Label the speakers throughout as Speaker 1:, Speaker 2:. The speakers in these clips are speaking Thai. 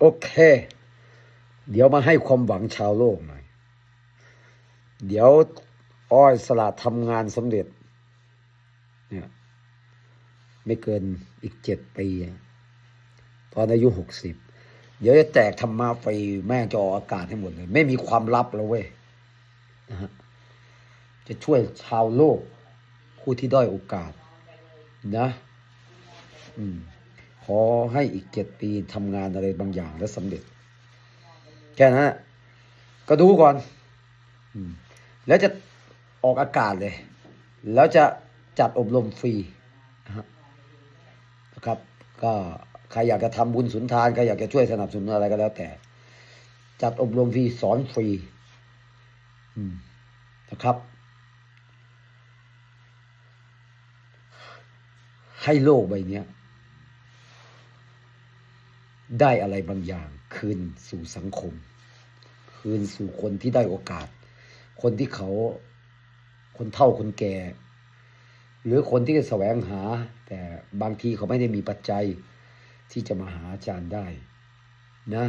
Speaker 1: โอเค เดี๋ยวมาให้ความหวังชาวโลกหน่อย เดี๋ยวอ้อยสละทำงานสำเร็จ เนี่ย ไม่เกินอีกเจ็ดปี ตอนอายุหกสิบ เดี๋ยวจะแจกธรรมะฟรีแม่จออกอากาศให้หมดเลย ไม่มีความลับแล้วเว้ยนะฮะจะช่วยชาวโลก ผู้ที่ด้อยโอกาส นะ อืม ขอให้อีกเจ็ดปีทำงานอะไรบางอย่างแล้วสำเร็จ แค่นั้นก็ดูก่อน แล้วจะออกอากาศเลย แล้วจะจัดอบรมฟรีนะครับ ก็ใครอยากจะทำบุญสุนทาน ใครอยากจะช่วยสนับสนุนอะไรก็แล้วแต่ จัดอบรมฟรีสอนฟรีนะครับ ให้โลกใบเนี้ย ได้อะไรบางอย่างคืนสู่สังคม คืนสู่คนที่ได้โอกาส คนที่เขาคนเฒ่าคนแก่ หรือคนที่แสวงหา แต่บางทีเขาไม่ได้มีปัจจัยที่จะมาหาอาจารย์ได้ นะ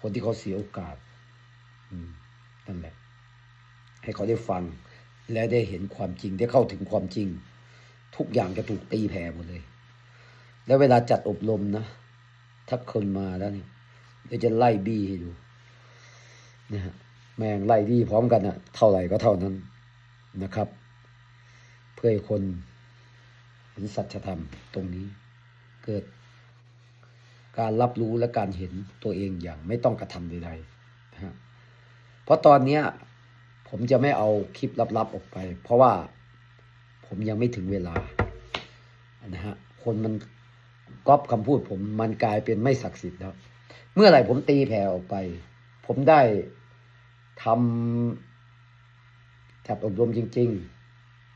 Speaker 1: คนที่เขาเสียโอกาสนั่นแหละ ให้เขาได้ฟัง และได้เห็นความจริงได้เข้าถึงความจริง ทุกอย่างจะถูกตีแผ่หมดเลย แล้วเวลาจัดอบรมนะ ถ้าคนมาแล้วเนี่ยเดี๋ยวจะไล่บี้ให้ดูนะฮะแม่งไล่บี้พร้อมกันอะเท่าไหร่ก็เท่านั้นนะครับ เพื่อให้คนเห็นสัจธรรมตรงนี้เกิดการรับรู้และการเห็นตัวเองอย่างไม่ต้องกระทำใดๆนะฮะเพราะตอนเนี้ยผมจะไม่เอาคลิปลับๆออกไป เพราะว่าผมยังไม่ถึงเวลานะฮะคนมัน ก๊อปคำพูดผมมันกลายเป็นไม่ศักดิ์สิทธิ์แล้วเมื่อไหร่ผมตีแผ่ออกไป ผมได้ทำจัดอบรมจริง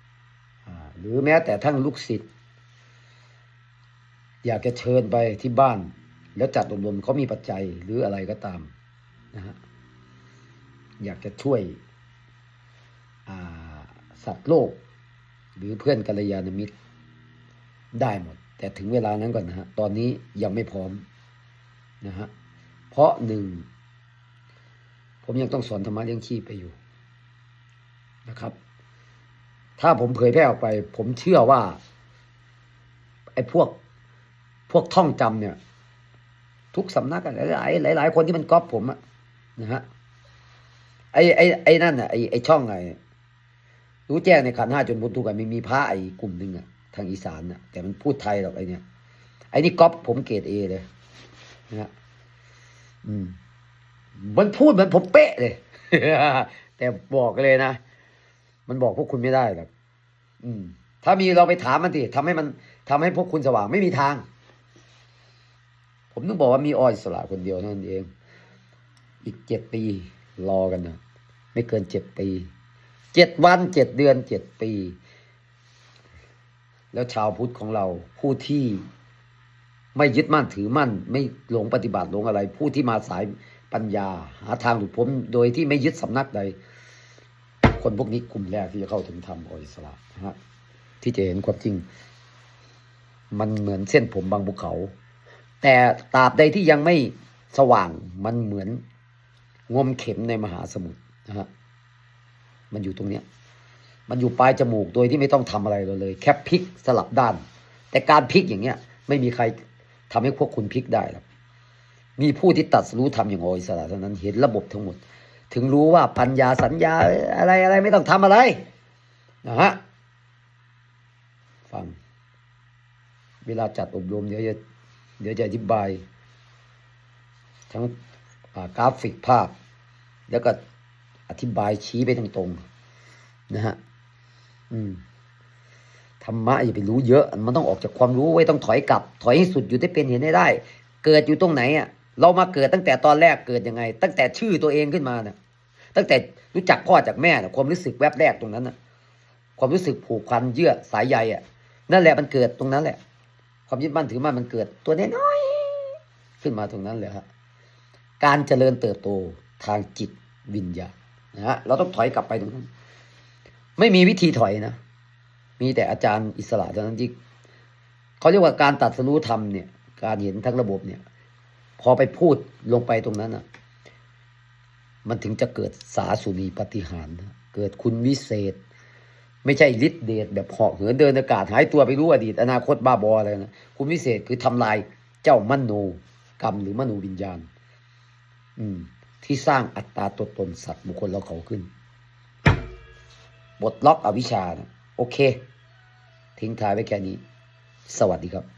Speaker 1: ๆหรือแม้แต่ทั้งลูกศิษย์อยากจะเชิญไปที่บ้าน แล้วจัดอบรมเขามีปัจจัยหรืออะไรก็ตามนะฮะอยากจะช่วยสัตว์โลก หรือเพื่อนกัลยาณมิตรได้หมด แต่ถึงเวลานั้นก่อนนะฮะตอนนี้ยังไม่พร้อมนะฮะเพราะหนึ่งผมยังต้องสอนธรรมะเลี้ยงชีพไปอยู่นะครับ ถ้าผมเผยแพร่ออกไป ผมเชื่อว่าไอ้พวกพวกท่องจำเนี่ย ทุกสำนักหลายหลายหลายคนที่มันก๊อปผมอะนะฮะไอ้ไอ้ไอ้นั่นอะไอ้ไอ้ช่องไอ้รู้แจ้งในขันห้าจนพ้นทุกข์อะมีมีพระไอ้กลุ่มหนึ่งอะางอีสานอะแต่มันพูดไทยหรอกไอเนี่ยไอนี่ก๊อปผมเกรดเอเลยนะอืม มันพูดเหมือนผมเป๊ะเลย แต่บอกเลยนะ มันบอกพวกคุณไม่ได้หรอกอืม ถ้ามีเราไปถามมันสิทำให้มันทำให้พวกคุณสว่างไม่มีทาง ผมต้องบอกว่ามีออยสละคนเดียวเท่านั้นเอง อีกเจ็ดปีรอกันนะไม่เกินเจ็ดปีเจ็ดวันเจ็ดเดือนเจ็ดปี แล้วชาวพุทธของเราผู้ที่ไม่ยึดมั่นถือมั่น ไม่หลงปฏิบัติหลงอะไร ผู้ที่มาสายปัญญา หาทางหลุดพ้นโดยที่ไม่ยึดสำนักใด คนพวกนี้กลุ่มแรกที่จะเข้าถึงธรรมออิสระนะฮะที่จะเห็นความจริง มันเหมือนเส้นผมบางภูเขา แต่ตราบใดที่ยังไม่สว่างมันเหมือนงมเข็มในมหาสมุทรนะฮะมันอยู่ตรงเนี้ย มันอยู่ปลายจมูกโดยที่ไม่ต้องทำอะไรเราเลย แค่พลิกสลับด้าน แต่การพลิกอย่างเงี้ย ไม่มีใครทำให้พวกคุณพลิกได้หรอกมีผู้ที่ตัดรู้ทำอย่างโออิสระเท่านั้นเห็นระบบทั้งหมด ถึงรู้ว่าปัญญาสัญญาอะไรอะไรไม่ต้องทำอะไรนะฮะฟัง เวลาจัดอบรมเดี๋ยวจะเดี๋ยวจะอธิบาย ทั้งกราฟิกภาพ แล้วก็อธิบายชี้ไปตรงๆนะฮะ อืมธรรมะอย่าไปรู้เยอะ มันต้องออกจากความรู้ไว้ต้องถอยกลับ ถอยให้สุดอยู่ได้เป็นเห็นให้ได้ เกิดอยู่ตรงไหนอะ เรามาเกิดตั้งแต่ตอนแรกเกิดยังไง ตั้งแต่ชื่อตัวเองขึ้นมาเนี่ยตั้งแต่รู้จักพ่อจากแม่น่ะความรู้สึกแวบแรกตรงนั้นน่ะความรู้สึกผูกพันเยื่อสายใยอะ นั่นแหละมันเกิดตรงนั้นแหละ ความยึดมั่นถือมั่นมันเกิด ตัวน้อยๆขึ้นมาตรงนั้นเลยฮะการเจริญเติบโตทางจิตวิญญาณนะฮะเราต้องถอยกลับไปตรงนั้น ไม่มีวิธีถอยนะ มีแต่อาจารย์อิสระเท่านั้นที่เขาเรียกว่าการตัดสรู้ธรรมเนี่ย การเห็นทั้งระบบเนี่ย พอไปพูดลงไปตรงนั้นอะ มันถึงจะเกิดสาสุนีปฏิหารนะเกิดคุณวิเศษ ไม่ใช่ฤทธิเดชแบบเหาะเหินเดินอากาศหายตัวไปรู้อดีต อนาคตบ้าบออะไรนะคุณวิเศษคือทำลายเจ้ามโนกรรมหรือมโนวิญญาณ อืม ที่สร้างอัตตาตัวตนสัตว์บุคคลเราเขาขึ้น บทล็อกอวิชชานะโอเค ทิ้งท้ายไว้แค่นี้ สวัสดีครับ